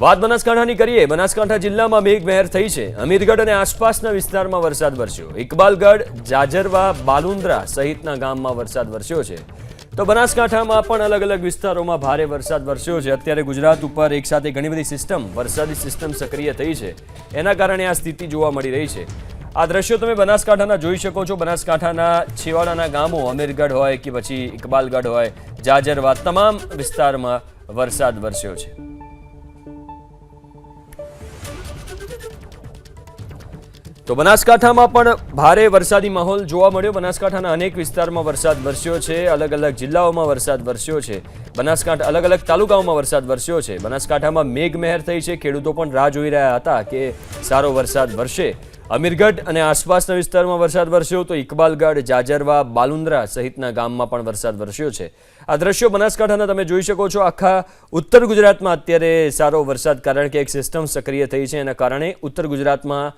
વાત બનાસકાંઠાની કરીએ, બનાસકાંઠા જિલ્લામાં મેઘમહેર થઈ છે. અમીરગઢ અને આસપાસના વિસ્તારમાં વરસાદ વરસ્યો. ઇકબાલગઢ, જાજરવા, બાલુંદ્રા સહિતના ગામમાં વરસાદ વરસ્યો છે. તો બનાસકાંઠામાં પણ અલગ અલગ વિસ્તારોમાં ભારે વરસાદ વરસ્યો છે. અત્યારે ગુજરાત ઉપર એકસાથે ઘણી બધી સિસ્ટમ, વરસાદી સિસ્ટમ સક્રિય થઈ છે. એના કારણે આ સ્થિતિ જોવા મળી રહી છે. આ દ્રશ્યો તમે બનાસકાંઠાના જોઈ શકો છો. બનાસકાંઠાના છેવાડાના ગામો, અમીરગઢ હોય કે પછી ઇકબાલગઢ હોય, જાજરવા, તમામ વિસ્તારમાં વરસાદ વરસ્યો છે. તો બનાસકાંઠામાં પણ ભારે વરસાદી માહોલ જોવા મળ્યો. બનાસકાંઠાના અનેક વિસ્તારમાં વરસાદ વરસ્યો છે. અલગ અલગ જિલ્લાઓમાં વરસાદ વરસ્યો છે. બનાસકાંઠા અલગ અલગ તાલુકાઓમાં વરસાદ વરસ્યો છે. બનાસકાંઠામાં મેઘમહેર થઈ છે. ખેડૂતો પણ રાહ જોઈ રહ્યા હતા કે સારો વરસાદ વરસે. અમીરગઢ અને આસપાસના વિસ્તારમાં વરસાદ વરસ્યો તો ઇકબાલગઢ, જાજરવા, બાલુંદ્રા સહિતના ગામમાં પણ વરસાદ વરસ્યો છે. આ દ્રશ્યો બનાસકાંઠાના તમે જોઈ શકો છો. આખા ઉત્તર ગુજરાતમાં અત્યારે સારો વરસાદ કારણ કે એક સિસ્ટમ સક્રિય થઈ છે. એના કારણે ઉત્તર ગુજરાતમાં